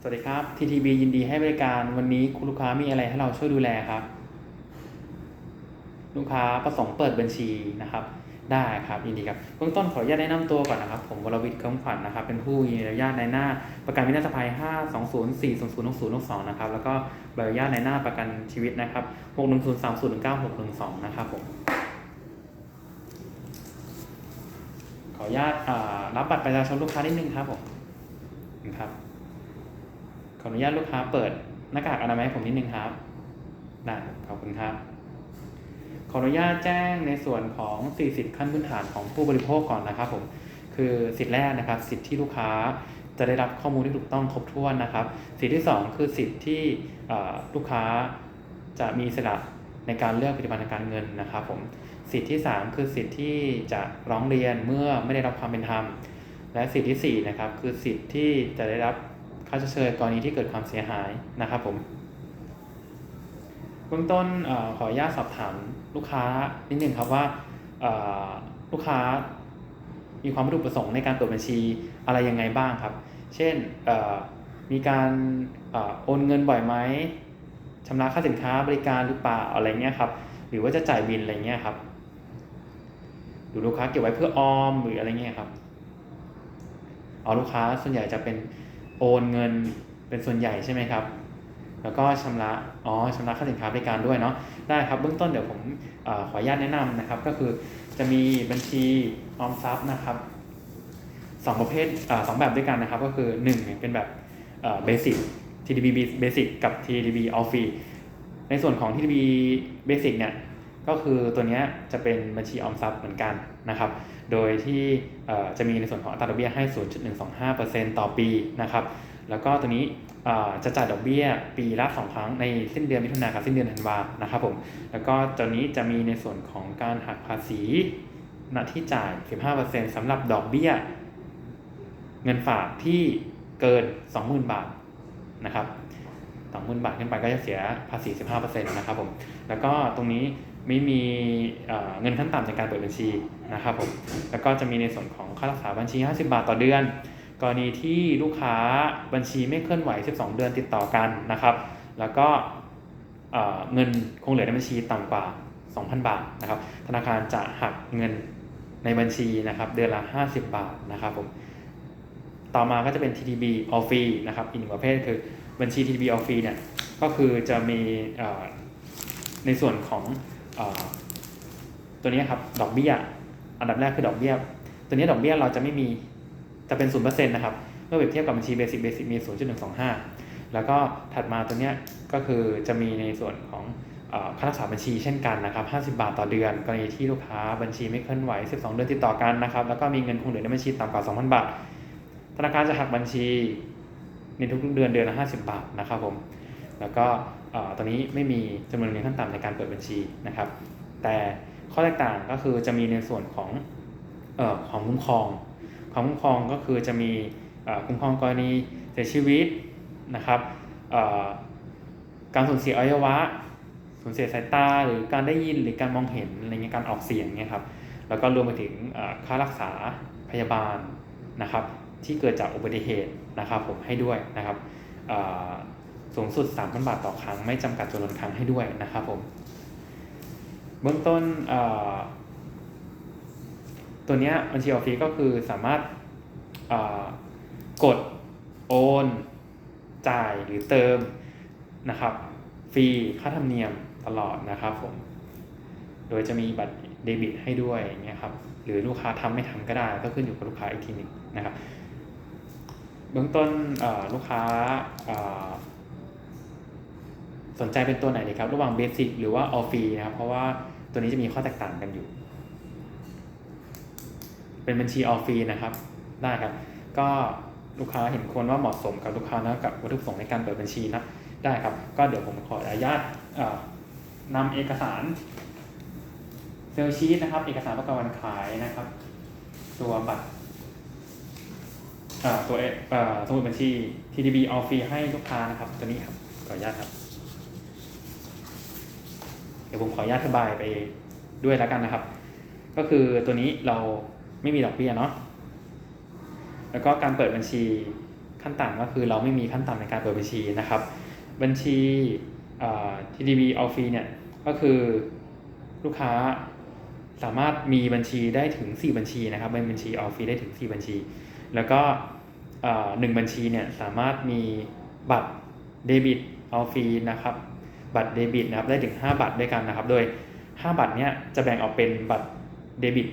สวัสดีครับ TTB ยินดีให้บริการวันนี้คุณลูกค้ามีอะไรให้เราช่วยดูแลครับ ลูกค้าประสงค์เปิดบัญชีนะครับ ได้ครับยินดีครับเบื้องต้นขออนุญาตแนะนำตัวก่อนนะครับ ผมวรวิทย์คำขวัญนะครับ เป็นผู้ยินดีอนุญาตในหน้าประกันวินาศภัย 5 2 0 4 0 0 6 0 6 2 นะครับ แล้วก็ใบอนุญาตในหน้าประกันชีวิตนะครับ 6 1 0 3 0 9 6 1 2 นะครับผมขออนุญาตรับบัตรประชาชนลูกค้านิดนึงครับผมครับ ออนุญาตลูกค้าเปิดหน้ากากอนามัยให้ผมนิดนึงครับได้ขอบคุณครับ ขออนุญาตแจ้งในส่วนของ 40 ขั้นพื้นฐานของผู้บริโภคก่อนนะครับผมคือสิทธิแรกนะครับ สิทธิที่ลูกค้าจะได้รับข้อมูลที่ถูกต้องครบถ้วนนะครับ สิทธิที่ 2 คือสิทธิที่ลูกค้าจะมีอิสระในการเลือกผลิตภัณฑ์ทางการเงินนะครับผมสิทธิที่ 3 คือสิทธิที่จะร้องเรียนเมื่อไม่ได้รับความเป็นธรรม และสิทธิที่4นะครับคือสิทธิที่จะได้รับ ค่าชดเชยกรณีที่เกิดความเสียหายนะครับผมเบื้องต้นอขออนุญาตสอบถามลูกค้านิดนึงครับว่าลูกค้ามีความวัตถุประสงค์ในการเปิดบัญชีอะไรยังไงบ้างครับ เช่นมีการอโอนเงินบ่อยไหมชำระค่าสินค้าบริการหรือเปล่าอะไรเงี้ยครับ หรือว่าจะจ่ายบินอะไรเงี้ยครับหรือลูกค้าเก็บไว้เพื่อออมหรืออะไรเงี้ยครับเอาลูกค้าส่วนใหญ่จะเป็น โอนเงินเป็นส่วนใหญ่ใช่ไหมครับ แล้วก็ชำระ อ๋อชำระค่าสินค้าบริการด้วยเนาะ ได้ครับเบื้องต้นเดี๋ยวผมอขออนุญาตแนะนำนะครับ ก็คือจะมีบัญชีออมทรัพย์นะครับสองประเภทอสองแบบด้วยกันนะครับ ก็คือหนึ่งเป็นแบบเบสิ c TDB Basic กับ TDB All Free ในส่วนของ TDB Basic เนี่ย ก็คือตัวนี้จะเป็นบัญชีออมทรัพย์เหมือนกันนะครับ โดยที่จะมีในส่วนของอัตราดอกเบี้ยให้ 0.125%ต่อปีนะครับ แล้วก็ตัวนี้จะจ่ายดอกเบี้ยปีละสองครั้งในสิ้นเดือนมิถุนายนกับสิ้นเดือนธันวานะครับผม แล้วก็ตัวนี้จะมีในส่วนของการหักภาษีณที่จ่าย 15%สำหรับดอกเบี้ย เงินฝากที่เกิน 20,000 บาทนะครับ20,000บาทขึ้นไปก็จะเสียภาษี 15%นะครับผม แล้วก็ตรงนี้ ไม่มีเเงินขั้นต่ำในการเปิดบัญชีนะครับผมแล้วก็จะมีในส่วนของค่ารักษาบัญชี 50 บาทต่อเดือน กรณีที่ลูกค้าบัญชีไม่เคลื่อนไหว 12 เดือนติดต่อกันนะครับ แล้วก็เเงินคงเหลือในบัญชีต่ำกว่า 2,000 บาทนะครับธนาคารจะหักเงินในบัญชีนะครับเดือนละ 50 บาทนะครับผมต่อมาก็จะเป็น TTB All Free นะครับอีกหนึ่งประเภทคือบัญชี TTB All Free เนี่ยก็คือจะมีในส่วนของ ตัวนี้ครับดอกเบี้ยอันดับแรกคือดอกเบี้ย ตัวนี้ดอกเบี้ยเราจะไม่มีจะเป็น0%นเปอร์เซ็นต์นะครับเมื่อเปรียบเทียบกับบัญชีเบสิ c เบสิ c มี0.125แล้วก็ถัดมาตัวนี้ก็คือจะมีในส่วนของค่ารักษาบัญชีเช่นกันนะครับ 50 บาทต่อเดือน กรณีที่ลูกค้าบัญชีไม่เคลื่อนไหว 12 เดือนติดต่อกันนะครับ แล้วก็มีเงินคงเหลือในบัญชีต่ำกว่า 2,000 บาท ธนาคารจะหักบัญชีในทุกเดือนเดือนละ 50 บาทนะครับผม แล้วก็ ตอนนี้ไม่มีจำนวนเงินขั้นต่ำในการเปิดบัญชีนะครับ แต่ข้อแตกต่างก็คือจะมีในส่วนของออของคุ้มครอง ของคุ้มครองก็คือจะมีคุ้มครองกรณีเสียชีวิตนะครับการสูญเสียอวัยวะสูญเสียสายตาหรือการได้ยินหรือการมองเห็นอะไรเงี้ยการออกเสียงเนี่ยครับแล้วก็รวมไปถึงค่ารักษาพยาบาลนะครับที่เกิดจากอุบัติเหตุนะครับผมให้ด้วยนะครับ สูงสุด 3,000 บาทต่อครั้ง ไม่จำกัดจำนวนครั้งให้ด้วยนะครับผม เบื้องต้นตัวเนี้ยบัญชีออฟฟิศก็คือสามารถกดโอน จ่ายหรือเติมนะครับ ฟรีค่าธรรมเนียมตลอดนะครับผม โดยจะมีบัตรเดบิตให้ด้วยเงี้ยครับ หรือลูกค้าทำไม่ทำก็ได้ ก็ขึ้นอยู่กับลูกค้าอีกทีหนึงนะครับ เบื้องต้นลูกค้า สนใจเป็นตัวไหนดีครับ ระหว่างเบสิ c หรือว่าออฟฟีนะครับ เพราะว่าตัวนี้จะมีข้อแตกต่างกันอยู่ เป็นบัญชีออฟฟีนะครับ ได้ครับ ก็ลูกค้าเห็นควรว่าเหมาะสมกับลูกค้านะกับวัตถุประสงค์ในการเปิดบัญชีนะ ได้ครับ ก็เดี๋ยวผมขออนุญาตนำเอกสารเซลชีตนะครับ เอกสารประกันวันขายนะครับ ตัวบัตรตัวสมุดบัญชี TDB All Free ให้ลูกค้านะครับ ตัวนี้ครับ ขออนุญาตครับ เดี๋ยวผมขออนุญาตอธิบายไปด้วยแล้วกันนะครับ ก็คือตัวนี้เราไม่มีดอกเบี้ยเนาะแล้วก็การเปิดบัญชีขั้นต่ำก็คือเราไม่มีขั้นต่ำในการเปิดบัญชีนะครับ บัญชี TDB all free เนี่ยก็คือลูกค้าสามารถมีบัญชีได้ถึง 4 บัญชีนะครับเป็นบัญชี all free ได้ถึง 4 บัญชี แล้วก็หนึ่งบัญชีเนี่ยสามารถมีบัตรเดบิต all free นะครับ บัตรเดบิตนะครับได้ถึง 5 บัตรด้วยกันนะครับ โดย 5 บัตรเนี้ยจะแบ่งออกเป็นบัตรเดบิต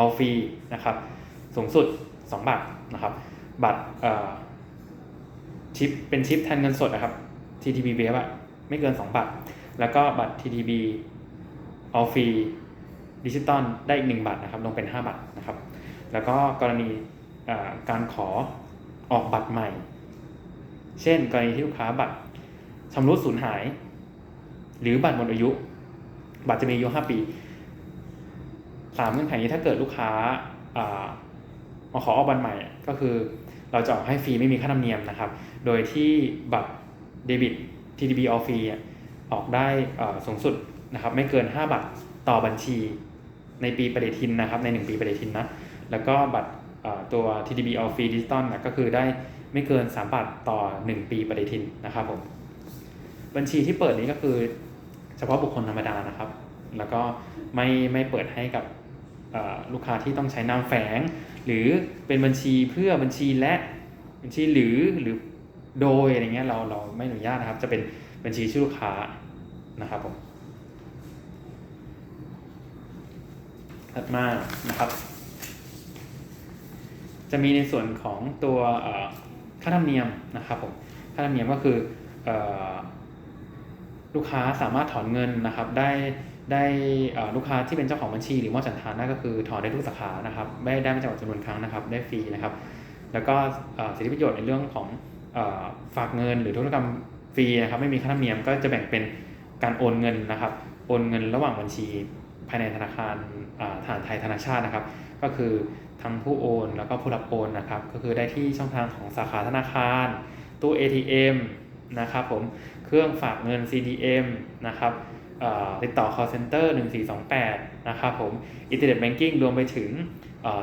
all free นะครับสูงสุด 2 บัตรนะครับ บัตรชิปเป็นชิปแทนเงินสดนะครับ TTB w a v อะไม่เกิน 2 บัตร แล้วก็บัตร TTB all free ดิจิตอลได้อีก 1 บัตรนะครับลงเป็น 5 บัตรนะครับ แล้วก็กรณีการขอออกบัตรใหม่ เช่น กรณีที่ลูกค้าบัตรชำรุดสูญหาย หรือบัตรหมดอายุ บัตรจะมีอายุ5ปีสามเงื่อนไขนี้ถ้าเกิดลูกค้าอ่ามาขอออกบัตรใหม่ก็คือ เราจะออกให้ฟรีไม่มีค่าธรรมเนียมนะครับ โดยที่บัตรเดบิต TDB all free อะออกได้อ่าสูงสุดนะครับ ไม่เกิน 5บัตรต่อบัญชี ในปีปฏิทินนะครับ ใน 1 ปีปฏิทินนะ แล้วก็บัตรตัว TDB all free digital นะก็คือได้ไม่เกิน 3บัตรต่อ 1 ปีปฏิทินนะครับผม บัญชีที่เปิดนี้ก็คือ เฉพาะบุคคลธรรมดานะครับ แล้วก็ไม่ไม่เปิดให้กับลูกค้าที่ต้องใช้นามแฝง หรือเป็นบัญชีเพื่อบัญชีและบัญชีหรือหรือโดยอะไรเงี้ยเราเราไม่อนุญาตนะครับ จะเป็นบัญชีชื่อลูกค้านะครับผมถัดมานะครับ จะมีในส่วนของตัวเอ่อค่าธรรมเนียมนะครับผมค่าธรรมเนียมก็คือ ลูกค้าสามารถถอนเงินนะครับได้ได้ลูกค้าที่เป็นเจ้าของบัญชี หรือมอบสันทานได้ก็คือถอนได้ทุกสาขานะครับไม่ได้ไม่จำกัดจำนวนครั้งนะครับได้ฟรีนะครับ แล้วก็สิทธิประโยชน์ในเรื่องของฝากเงินหรือธุรกรรมฟรีนะครับไม่มีค่าธรรมเนียมก็จะแบ่งเป็นการโอนเงินนะครับโอนเงินระหว่างบัญชีภายในธนาคารฐานไทยธนาชาตินะครับ ก็คือทั้งผู้โอนแล้วก็ผู้รับโอนนะครับ ก็คือได้ที่ช่องทางของสาขาธนาคาร ตู้ ATM นะครับผม เครื่องฝากเงิน CDM นะครับติดต่อ call center 1428 นะครับผม Internet Banking รวมไปถึง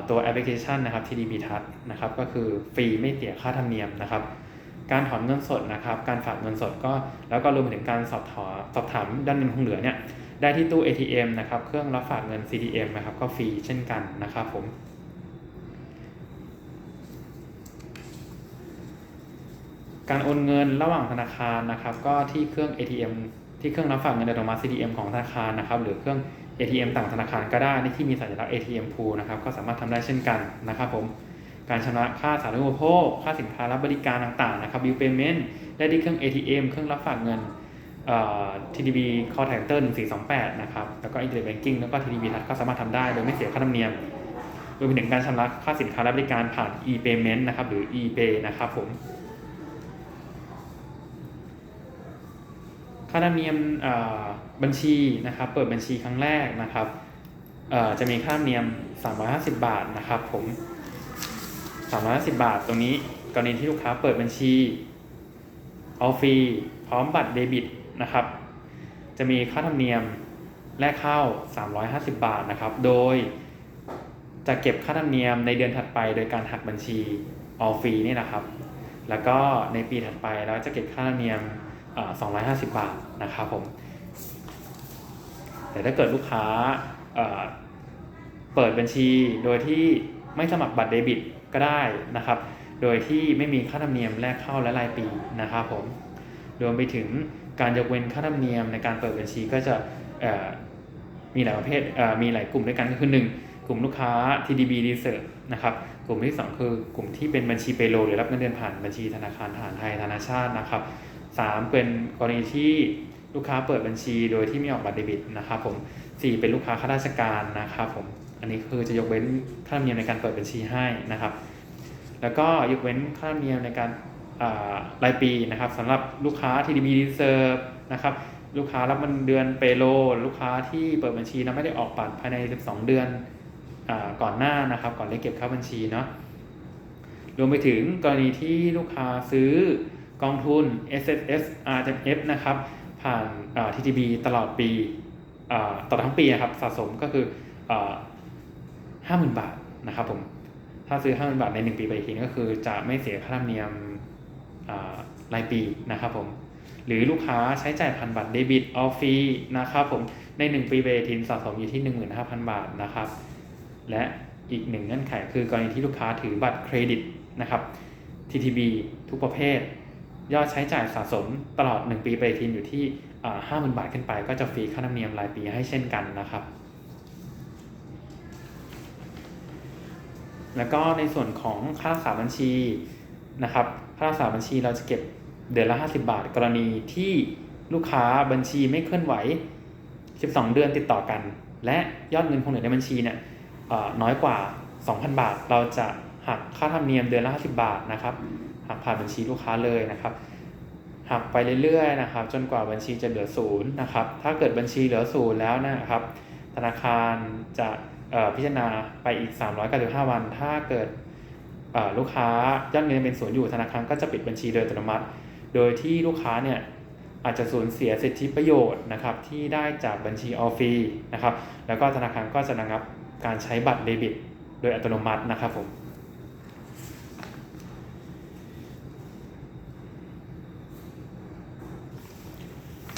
ตัวแอปพลิเคชันนะครับ TDB Touch นะครับก็คือฟรีไม่เสียค่าธรรมเนียมนะครับ การถอนเงินสดนะครับ การฝากเงินสดก็แล้วก็รวมไปถึงการสอบถามสอบถามด้านเงินคงเหลือเนี่ยได้ที่ตู้ ATM นะครับ เครื่องรับฝากเงิน CDM นะครับ ก็ฟรีเช่นกันนะครับผม การโอนเงินระหว่างธนาคารนะครับ ก็ที่เครื่อง ATM ที่เครื่องรับฝากเงินอัตโนมัติ CDM ของธนาคารนะครับ หรือเครื่อง ATM ต่างธนาคารก็ได้ที่มีสัญลักษณ์ ATM pool นะครับ ก็สามารถทำได้เช่นกันนะครับผม การชำระค่าสาธารณูปโภค ค่าสินค้าและบริการต่างๆนะครับ bill payment ได้ที่เครื่อง ATM เครื่องรับฝากเงินเอ่อ TDB call center 1428 นะครับ แล้วก็ Internet Banking แล้วก็ TDB ทัก็สามารถทำได้โดยไม่เสียค่าธรรมเนียมรวมไปถึงการชำระค่าสินค้าและบริการผ่าน e-payment นะครับ หรือ e-pay นะครับผม ค่าธรรมเนียมบัญชีนะครับเปิดบัญชีครั้งแรกนะครับจะมีค่าธรรมเนียม 350 บาทนะครับผม 350 บาทตรงนี้กรณีที่ลูกค้าเปิดบัญชีเอาฟรีพร้อมบัตรเดบิตนะครับ จะมีค่าธรรมเนียมแรกเข้า 350 บาทนะครับ โดยจะเก็บค่าธรรมเนียมในเดือนถัดไป โดยการหักบัญชีออฟฟรีนี่นะครับ แล้วก็ในปีถัดไปเราจะเก็บค่าธรรมเนียม 250 บาทนะครับผม แต่ถ้าเกิดลูกค้าเปิดบัญชีโดยที่ไม่สมัครบัตรเดบิตก็ได้นะครับ โดยที่ไม่มีค่าธรรมเนียมแรกเข้าและรายปีนะครับผม รวมไปถึงการยกเว้นค่าธรรมเนียมในการเปิดบัญชีก็จะมีหลายประเภทเมีหลายกลุ่มด้วยกันก็คือ 1 กลุ่มลูกค้า TDB Research นะครับ กลุ่มที่ 2 คือกลุ่มที่เป็นบัญชีเปโลหรือรับเงินเดือนผ่านบัญชีธนาคารทหารไทยธนาชาตินะครับ 3 เป็นกรณีที่ลูกค้าเปิดบัญชีโดยที่ไม่ออกบัตรเดบิตนะครับผม 4 เป็นลูกค้าข้าราชการนะครับผม อันนี้คือจะยกเว้นค่าธรรมเนียมในการเปิดบัญชีให้นะครับ แล้วก็ยกเว้นค่าธรรมเนียมในการรายปีนะครับสำหรับลูกค้า TDB Reserve นะครับลูกค้ารับเงินเดือนเปโล ลูกค้าที่เปิดบัญชีแล้วไม่ได้ออกบัตรภายใน 12 เดือนอก่อนหน้านะครับ ก่อนเลขเก็บเข้าบัญชีเนาะรวมไปถึงกรณีที่ลูกค้าซื้อ กองทุน S S S R M F นะครับ ผ่าน TTB ตลอดปีตลอดทั้งปีนะครับสะสมก็คือห้าหมื่นบาทนะครับผมถ้าซื้อห้าหมื่นบาทในหนึ่งปีไปทีก็คือจะไม่เสียค่าธรรมเนียมรายปีนะครับผมหรือลูกค้าใช้จ่ายผ่านบัตรเดบิตออฟฟรีนะครับผมใน 1 ปีปฏิทินสะสมอยู่ที่ 15,000 บาทนะครับ และอีกหนึ่งเงื่อนไขคือกรณีที่ลูกค้าถือบัตรเครดิตนะครับ TTB ทุกประเภท ยอดใช้จ่ายสะสมตลอด 1 ปีปฏิทินอยู่ที่ห้าหมื่นบาทขึ้นไป ก็จะฟรีค่าธรรมเนียมรายปีให้เช่นกันนะครับ แล้วก็ในส่วนของค่ารักษาบัญชีนะครับค่ารักษาบัญชีเราจะเก็บเดือนละ 50 บาท กรณีที่ลูกค้าบัญชีไม่เคลื่อนไหว 12 เดือนติดต่อกัน และยอดเงินคงเหลือในบัญชีเนี่ยน้อยกว่า 2,000 บาท เราจะหักค่าธรรมเนียมเดือนละ 50 บาทนะครับ หักผ่านบัญชีลูกค้าเลยนะครับหักไปเรื่อยๆนะครับ จนกว่าบัญชีจะเหลือศูนย์นะครับ ถ้าเกิดบัญชีเหลือศูนย์แล้วนะครับ ธนาคารจะพิจารณาไปอีก 395 วัน ถ้าเกิดลูกค้ายอดเงินเป็นศูนย์อยู่ธนาคารก็จะปิดบัญชีโดยอัตโนมัติ โดยที่ลูกค้าเนี่ยอาจจะสูญเสียสิทธิประโยชน์นะครับที่ได้จากบัญชีออฟฟีนะครับ แล้วก็ธนาคารก็จะระงับการใช้บัตรเดบิต โดยอัตโนมัตินะครับผม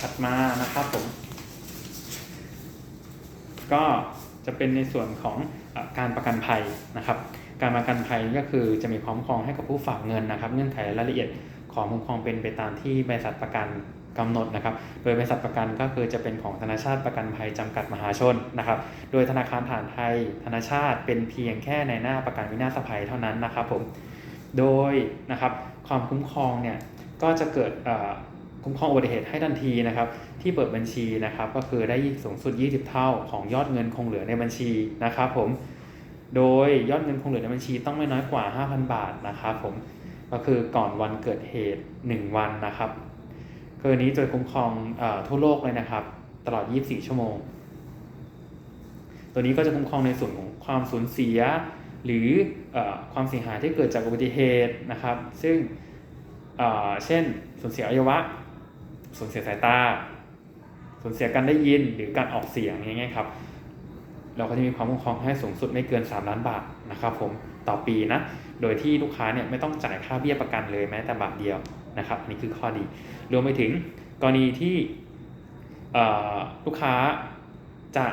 ถัดมานะครับผม ก็จะเป็นในส่วนของอการประกันภัยนะครับ การประกันภัยก็คือจะมีความคุ้มครองให้กับผู้ฝากเงินนะครับ เงื่อนไขรายละเอียดของคุ้มครองเป็นไปตามที่บริษัทประกันกำหนดนะครับ โดยบริษัทประกันก็คือจะเป็นของธนาชาติประกันภัยจำกัดมหาชนนะครับ โดยธนาคารฐานไทย ธนาชาติเป็นเพียงแค่ในหน้าประกันวินาศภัยเท่านั้นนะครับผม โดยนะครับความคุ้มครองเนี่ยก็จะเกิด คุ้มครองอุบัติเหตุให้ทันทีนะครับที่เปิดบัญชีนะครับก็คือได้สูงสุด 20 เท่าของยอดเงินคงเหลือในบัญชีนะครับผมโดยยอดเงินคงเหลือในบัญชีต้องไม่น้อยกว่า 5,000 บาทนะครับผมก็คือก่อนวันเกิดเหตุ 1 วันนะครับกรณีโดยคุ้มครองอทั่วโลกเลยนะครับ ตลอด 24 ชั่วโมง ตัวนี้ก็จะคุ้มครองในส่วนของความสูญเสีย หรืออความเสียหายที่เกิดจากอุบัติเหตุนะครับ ซึ่งเช่นสูญเสียอวัยวะ สูญเสียสายตาสูญเสียการได้ยินหรือการออกเสียงอย่างเงี้ยครับ เราก็จะมีความคุ้มครองให้สูงสุดไม่เกิน 3 ล้านบาทนะครับผมต่อปีนะ โดยที่ลูกค้าเนี่ยไม่ต้องจ่ายค่าเบี้ยประกันเลยแม้แต่บาทเดียวนะครับอันนี้คือข้อดี รวมไปถึงกรณีที่ลูกค้าจะ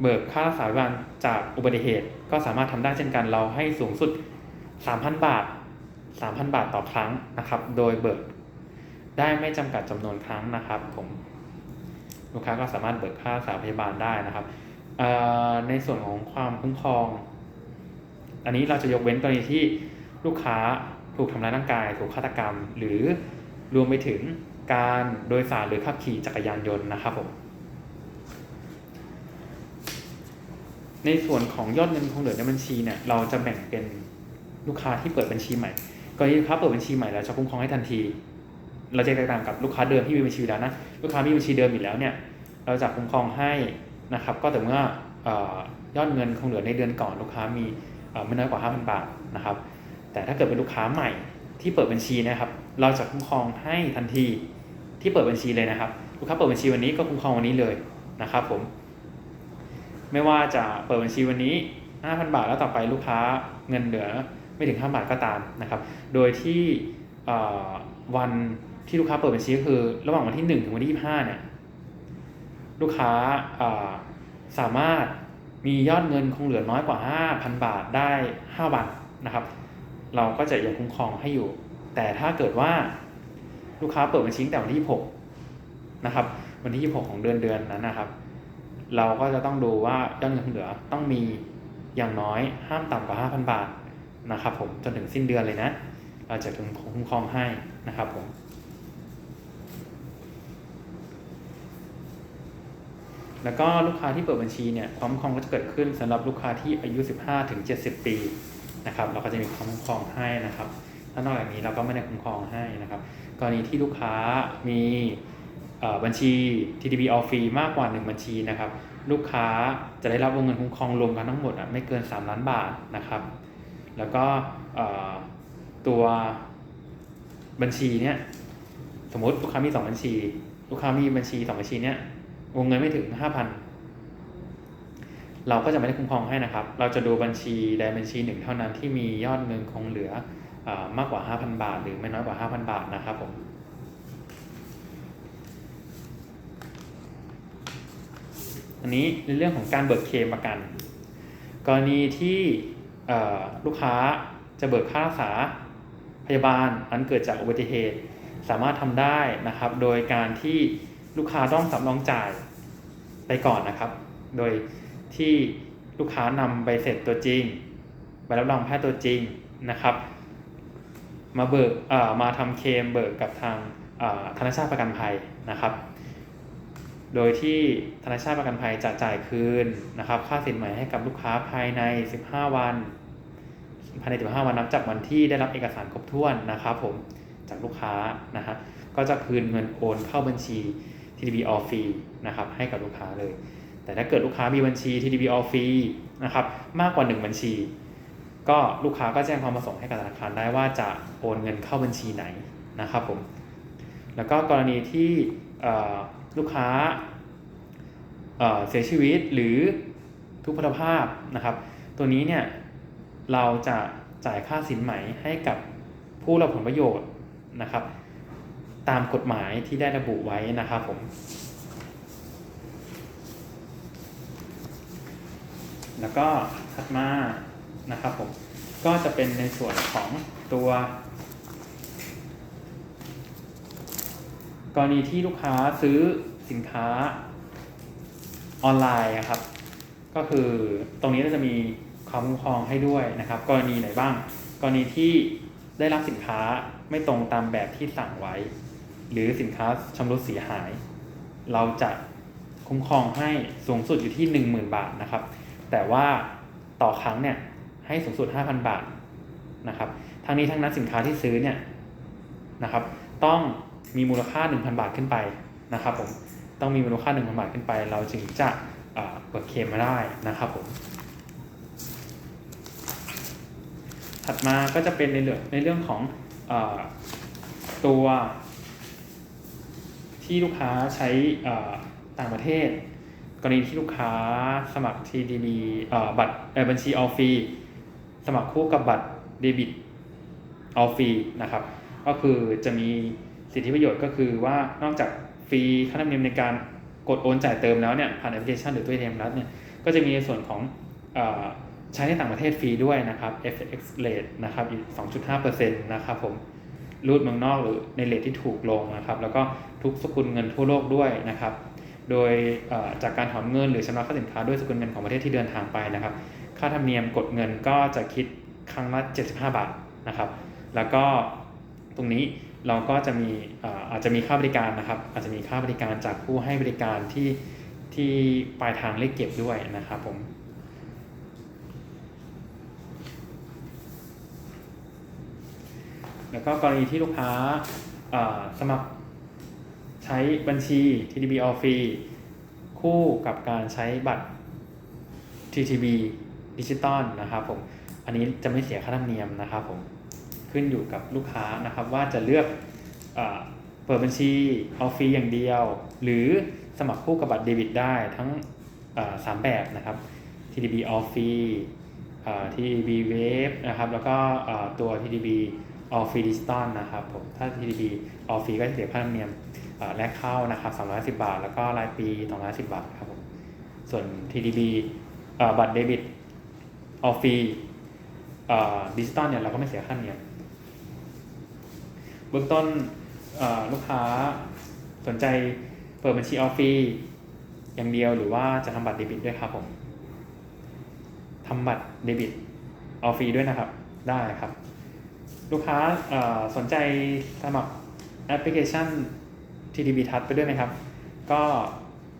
เบิกค่ารักษาพยาบาลจากอุบัติเหตุ ก็สามารถทำได้เช่นกันเราให้สูงสุด 3,000 บาท 3,000 บาทต่อครั้งนะครับ โดยเบิก ได้ไม่จำกัดจำนวนครั้งนะครับผมลูกค้าก็สามารถเบิกค่ารักษาพยาบาลได้นะครับในส่วนของความคุ้มครอง อันนี้เราจะยกเว้นกรณีที่ลูกค้าถูกทำร้ายร่างกาย ถูกฆาตกรรม หรือรวมไปถึงการโดยสารหรือขับขี่จักรยานยนต์นะครับผมในส่วนของยอดเงินคงเหลือในบัญชีเนี่ยเราจะแบ่งเป็นลูกค้าที่เปิดบัญชีใหม่กรณีลูกค้าเปิดบัญชีใหม่เราจะคุ้มครองให้ทันที เราจะแตกต่างกับลูกค้าเดิมที่มีบัญชีแล้วนะลูกค้ามีบัญชีเดิมอยู่แล้วเนี่ยเราจะคุ้มครองให้นะครับ ก็แต่เมื่อยอดเงินคงเหลือในเดือนก่อนลูกค้ามีไม่น้อยกว่า 5,000 บาทนะครับ แต่ถ้าเกิดเป็นลูกค้าใหม่ที่เปิดบัญชีนะครับ เราจะคุ้มครองให้ทันทีที่เปิดบัญชีเลยนะครับ ลูกค้าเปิดบัญชีวันนี้ก็คุ้มครองวันนี้เลยนะครับผม ไม่ว่าจะเปิดบัญชีวันนี้ 5,000 บาทแล้วต่อไปลูกค้าเงินเหลือไม่ถึง 5 บาทก็ตามนะครับ โดยที่วัน ที่ลูกค้าเปิดบัญชีก็คือ ระหว่างวันที่1ถึงวันที่25เนี่ยลูกค้าสามารถมียอดเงินคงเหลือน้อยกว่า 5,000 บาทได้ 5 วันนะครับ เราก็จะยังคุ้มครองให้อยู่ แต่ถ้าเกิดว่าลูกค้าเปิดบัญชีตั้งแต่วันที่ 6 นะครับ วันที่ 26 ของเดือนเดือนนั้นนะครับ เราก็จะต้องดูว่ายอดเงินคงเหลือต้องมีอย่างน้อยห้ามต่ำกว่า 5,000 บาทนะครับผมจนถึงสิ้นเดือนเลยนะ เราจะถึงคุ้มครองให้นะครับผม แล้วก็ลูกค้าที่เปิดบัญชีเนี่ยความคุ้มครองก็จะเกิดขึ้นสำหรับลูกค้าที่อายุ 15 ถึง 70 ปีนะครับเราก็จะมีความคุ้มครองให้นะครับถ้านอกจากนี้เราก็ไม่ได้คุ้มครองให้นะครับกรณีที่ลูกค้ามีบัญชี TTB All Free มากกว่า 1 บัญชีนะครับลูกค้าจะได้รับวงเงินคุ้มครองรวมกันทั้งหมดไม่เกิน 3 ล้านบาทนะครับ แล้วก็ตัวบัญชีเนี้ยสมมติลูกค้ามี 2 บัญชี ลูกค้ามีบัญชี 2 บัญชีเนี้ย วงเงินไม่ถึง 5,000 เราก็จะไม่ได้คุ้มครองให้นะครับ เราจะดูบัญชีใดบัญชีหนึ่งเท่านั้นที่มียอดเงินคงเหลืออมากกว่า 5,000 บาท หรือไม่น้อยกว่า 5,000 บาทนะครับผมอันนี้ในเรื่องของการเบิกเคลมประกัน กรณีที่ลูกค้าจะเบิกค่ารักษาพยาบาลอันเกิดจากอุบัติเหตุ สามารถทำได้นะครับ โดยการที่ลูกค้าต้องสำรองจ่าย ไปก่อนนะครับ โดยที่ลูกค้านำใบเสร็จตัวจริงใบรับรองแพทย์ตัวจริงนะครับ มาเบิกเอ่อมาทำเคมเบิกกับทางเอ่อธนาคารประกันภัยนะครับ โดยที่ธนาคารประกันภัยจะจ่ายคืนนะครับ ค่าสินไหม่ให้กับลูกค้าภายใน 15 วัน ภายใน 15 วันนับจากวันที่ได้รับเอกสารครบถ้วนนะครับผมจากลูกค้านะฮะก็จะคืนเงินโอนเข้าบัญชี TDB All Free นะครับให้กับลูกค้าเลย แต่ถ้าเกิดลูกค้ามีบัญชี TDB All Free นะครับมากกว่า 1 บัญชี ก็ลูกค้าก็แจ้งความประสงค์ให้กับธนาคารได้ว่าจะโอนเงินเข้าบัญชีไหนนะครับผมแล้วก็กรณีที่ลูกค้าเเสียชีวิตหรือทุพพลภาพนะครับ ตัวนี้เนี่ยเราจะจ่ายค่าสินไหมให้กับผู้รับผลประโยชน์นะครับ ตามกฎหมายที่ได้ระบุไว้นะครับผม แล้วก็ถัดมานะครับผม ก็จะเป็นในส่วนของตัว กรณีที่ลูกค้าซื้อสินค้าออนไลน์ครับ ก็คือตรงนี้เราจะมีความคุ้มครองให้ด้วยนะครับ กรณีไหนบ้าง กรณีที่ได้รับสินค้าไม่ตรงตามแบบที่สั่งไว้ หรือสินค้าชำรุดเสียหาย เราจะคุ้มครองให้สูงสุดอยู่ที่ 10,000 บาทนะครับ แต่ว่าต่อครั้งเนี่ยให้สูงสุด 5,000 บาทนะครับทั้งนี้ทั้งนั้นสินค้าที่ซื้อเนี่ยนะครับ ต้องมีมูลค่า 1,000 บาทขึ้นไปนะครับผมต้องมีมูลค่า 1,000 บาทขึ้นไป เราจึงจะเปิดเคมมาได้นะครับผมถัดมาก็จะเป็นในเรื่องในเรื่องของอตัว ที่ลูกค้าใช้ต่างประเทศ กรณีที่ลูกค้าสมัคร TDB บัตรบัญชีออฟฟีสมัครคู่กับบัตรเดบิตออฟฟีนะครับ ก็คือจะมีสิทธิประโยชน์ก็คือว่านอกจากฟรีค่าธรรมเนียมในการกดโอนจ่ายเติมแล้วเนี่ยผ่านแอปพลิเคชันหรือตัว ATM รัฐเนี่ยก็จะมีในส่วนของอใช้ในต่างประเทศฟรีด้วยนะครับ FX rate นะครับอีก 2.5%นะครับผม รูดเมืองนอกหรือในเลทที่ถูกลงนะครับ แล้วก็ทุกสกุลเงินทั่วโลกด้วยนะครับ โดยจากการถอนเงินหรือชำระค่าสินค้าด้วยสกุลเงินของประเทศที่เดินทางไปนะครับ ค่าธรรมเนียมกดเงินก็จะคิดครั้งละ 75 บาทนะครับ แล้วก็ตรงนี้เราก็จะมีอาจจะมีค่าบริการนะครับ อาจจะมีค่าบริการจากผู้ให้บริการที่ที่ปลายทางเลขเก็บด้วยนะครับผม แล้วก็กรณีที่ลูกค้าสมัครใช้บัญชี TTB All Free คู่กับการใช้บัตร TTB ดิจิตอลนะครับผม อันนี้จะไม่เสียค่าธรรมเนียมนะครับผม ขึ้นอยู่กับลูกค้านะครับว่าจะเลือกเอเปิดบัญชีออฟฟีอย่างเดียว หรือสมัครคู่กับบัตรเดบิตได้ทั้งสามแบบนะครับ TDB All Free TDB Wave นะครับ แล้วก็เออตัว TDB All Free Digital นะครับผมถ้า TDB All Free ก็จะเสียค่าธรรมเนียมแรกเข้านะครับ310 บาท แล้วก็รายปี210 บาทครับผมส่วน TDB บัตรเดบิต All Free ดิจิตอลเนี่ยเราก็ไม่เสียค่าธรรมเนียมเบื้องต้นลูกค้าสนใจเปิดบัญชีออฟฟีอย่างเดียวหรือว่าจะทำบัตรเดบิตด้วยครับผมทำบัตรเดบิตออฟฟีด้วยนะครับได้ครับ ลูกค้าสนใจสมัครแอปพลิเคชัน TTB Touch ไปด้วยไหมครับ ก็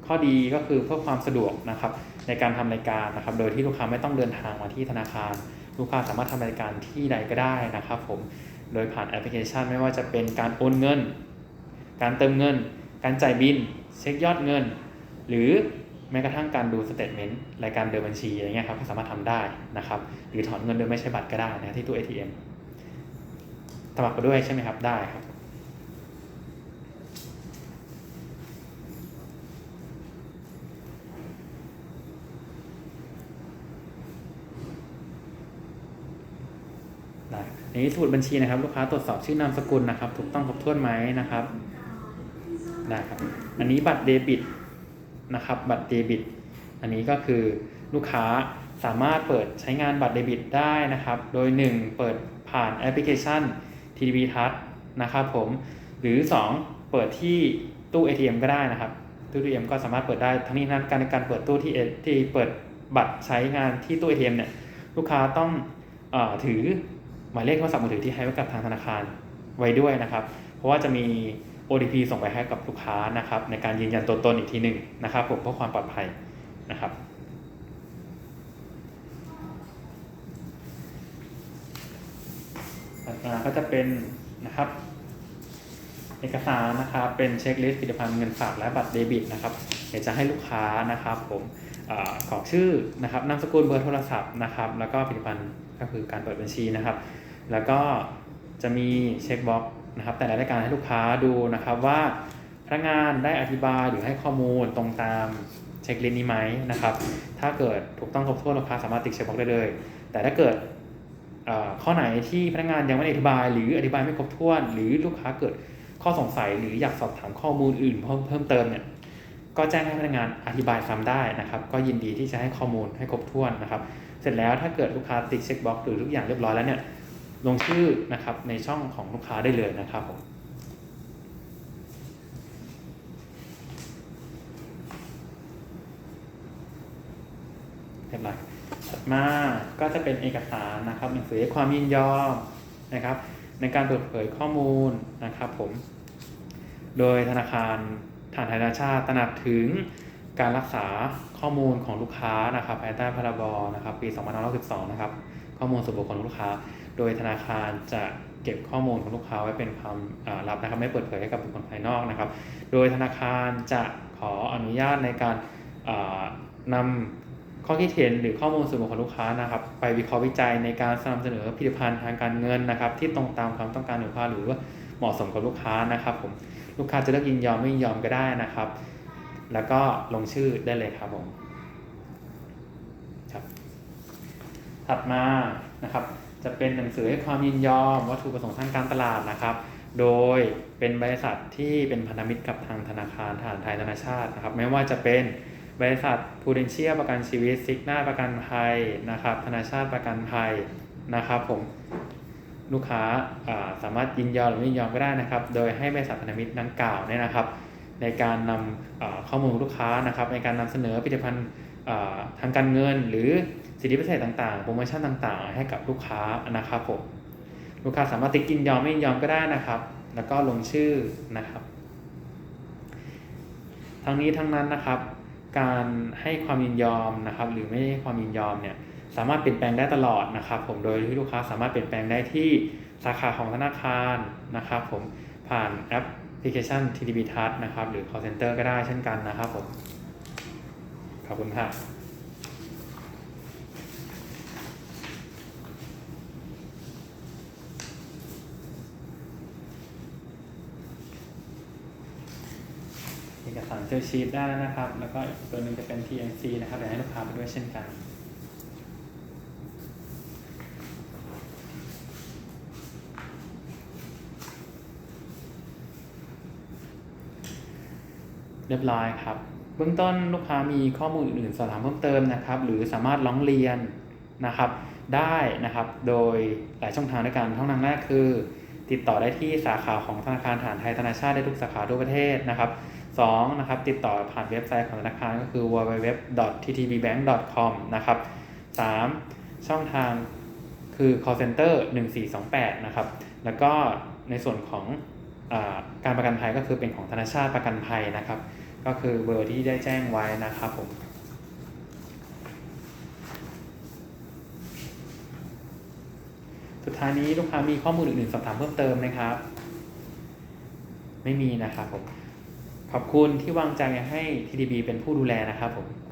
ข้อดีก็คือเพื่อความสะดวกนะครับในการทำรายการนะครับ โดยที่ลูกค้าไม่ต้องเดินทางมาที่ธนาคาร ลูกค้าสามารถทำรายการที่ใดก็ได้นะครับผมโดยผ่านแอปพลิเคชันไม่ว่าจะเป็นการโอนเงิน การเติมเงิน การจ่ายบิน เช็คยอดเงิน หรือแม้กระทั่งการดูสเตทเมนต์รายการเดินบัญชีอะไรเงี้ยครับก็สามารถทำได้นะครับ หรือถอนเงินโดยไม่ใช้บัตรก็ได้นะที่ตู้ ATM สมัครไปด้วยใช่ไหมครับ ได้ครับ ได้อย่างนี้สมุดบัญชีนะครับ ลูกค้าตรวจสอบชื่อนามสกุลนะครับ ถูกต้องครบถ้วนไหมนะครับ ได้ครับ อันนี้บัตรเดบิตนะครับ บัตรเดบิต อันนี้ก็คือลูกค้าสามารถเปิดใช้งานบัตรเดบิตได้นะครับ โดย 1 เปิดผ่านแอปพลิเคชัน TDB Touch นะครับผมหรือ 2 เปิดที่ตู้ ATM ก็ได้นะครับ ตู้ ATM ก็สามารถเปิดได้ทั้งนี้ทั้งนั้นการในการเปิดตู้ที่ที่เปิดบัตรใช้งานที่ตู้ ATM เนี่ยลูกค้าต้องอถือหมายเลขโทรศัพท์มือถือที่ให้ไว้กับทางธนาคารไว้ด้วยนะครับ เพราะว่าจะมี OTP ส่งไปให้กับลูกค้านะครับในการยืนยันตัวตนอีกทีหนึ่งนะครับผมเพื่อความปลอดภัยนะครับ ถัดมาก็จะเป็นนะครับเอกสารนะครับเป็นเช็คลิสต์ผลิตภัณฑ์เงินฝากและบัตรเดบิตนะครับเดี๋ยวจะให้ลูกค้านะครับผมเออกรอชื่อนะครับนามสกุลเบอร์โทรศัพท์นะครับ แล้วก็ผลิตภัณฑ์ก็คือการเปิดบัญชีนะครับ แล้วก็จะมีเช็คบ็อกนะครับ แต่ละรายการให้ลูกค้าดูนะครับว่าพนักงานได้อธิบายหรือให้ข้อมูลตรงตามเช็คลิสต์นี้ไหมนะครับ ถ้าเกิดถูกต้องครบถ้วนลูกค้าสามารถติ๊กเช็คบ็อกได้เลย แต่ถ้าเกิด ข้อไหนที่พนักงานยังไม่ได้อธิบาย หรืออธิบายไม่ครบถ้วน หรือลูกค้าเกิดข้อสงสัยหรืออยากสอบถามข้อมูลอื่น เพิ่มเติมเนี่ยก็แจ้งให้พนักงานอธิบายซ้ำได้นะครับ ก็ยินดีที่จะให้ข้อมูลให้ครบถ้วนนะครับ เสร็จแล้วถ้าเกิดลูกค้าติ๊กเช็คบ็อกซ์หรือทุกอย่างเรียบร้อยแล้วเนี่ยลงชื่อนะครับในช่องของลูกค้าได้เลยนะครับผมเรียบร้อย ถัดมาก็จะเป็นเอกสารนะครับหนังสือความยินยอมนะครับ ในการเปิดเผยข้อมูลนะครับผม โดยธนาคารฐานไทยนานาชาติตระหนักถึงการรักษาข้อมูลของลูกค้านะครับภายใต้พรบนะครับปี2512นะครับข้อมูลส่วนบุคคลของลูกค้า โดยธนาคารจะเก็บข้อมูลของลูกค้าไว้เป็นความลับนะครับไม่เปิดเผยให้กับบุคคลภายนอกนะครับ โดยธนาคารจะขออนุญาตในการอ่านำ ข้อคิดเห็นหรือข้อมูลส่วนบุคคลลูกค้านะครับ ไปวิเคราะห์วิจัยในการสนับสนุนผลิตภัณฑ์ทางการเงินนะครับ ที่ตรงตามความต้องการของลูกค้าหรือว่าเหมาะสมกับลูกค้านะครับผมลูกค้าจะเลือกยินยอมไม่ยินยอมก็ได้นะครับ แล้วก็ลงชื่อได้เลยครับผมครับถัดมานะครับ จะเป็นหนังสือให้ความยินยอมวัตถุประสงค์ทางการตลาดนะครับ โดยเป็นบริษัทที่เป็นพันธมิตรกับทางธนาคารทหารไทยธนาชาตินะครับ ไม่ว่าจะเป็น บริษัทพูเดนเชียประกันชีวิตซิกนาประกันภัยนะครับธนาชาติประกันภัยนะครับผมลูกค้าสามารถยินยอมหรือไม่ยินยอมก็ได้นะครับ โดยให้บริษัทพันธมิตรดังกล่าวเนี่ยนะครับ ในการนำอ่าข้อมูลลูกค้านะครับ ในการนำเสนอผลิตภัณฑ์ทางการเงิน หรือสิทธิพิเศษต่างๆ โปรโมชั่นต่างๆ ให้กับลูกค้านะครับผมลูกค้าสามารถติ๊กยินยอมไม่ยินยอมก็ได้นะครับ แล้วก็ลงชื่อนะครับ ทั้งนี้ทั้งนั้นนะครับ การให้ความยินยอมนะครับ หรือไม่ให้ความยินยอมเนี่ยสามารถเปลี่ยนแปลงได้ตลอดนะครับ ผมโดยที่ลูกค้าสามารถเปลี่ยนแปลงได้ที่สาขาของธนาคารนะครับ ผมผ่านแอปพลิเคชัน TDB Touch นะครับ หรือ call center ก็ได้เช่นกันนะครับผมขอบคุณครับ เอกสารเซลชีตได้แล้วนะครับ แล้วก็อีกตัวหนึ่งจะเป็น TNC นะครับเดี๋ยวให้ลูกค้าไปด้วยเช่นกันเรียบร้อยครับ เบื้องต้นลูกค้ามีข้อมูลอื่นๆสอบถามเพิ่มเติมนะครับ หรือสามารถร้องเรียนนะครับ ได้นะครับ โดยหลายช่องทางด้วยกันช่องทางแรกคือ ติดต่อได้ที่สาขาของธนาคารฐานไทยธนาชาติได้ทุกสาขาทั่วประเทศนะครับ สองนะครับติดต่อผ่านเว็บไซต์ของธนาคารก็คือ www.ttbbank.com นะครับสามช่องทางคือ call center 1428นะครับแล้วก็ในส่วนของอการประกันภัยก็คือเป็นของธนาชาติประกันภัยนะครับ ก็คือเบอร์ที่ได้แจ้งไว้นะครับผมสุดท้ายนี้ลูกค้ามีข้อมูลอื่นๆสอบถามเพิ่มเติมไหมครับ ไม่มีนะครับผม ขอบคุณที่วางใจให้ TDB เป็นผู้ดูแลนะครับผม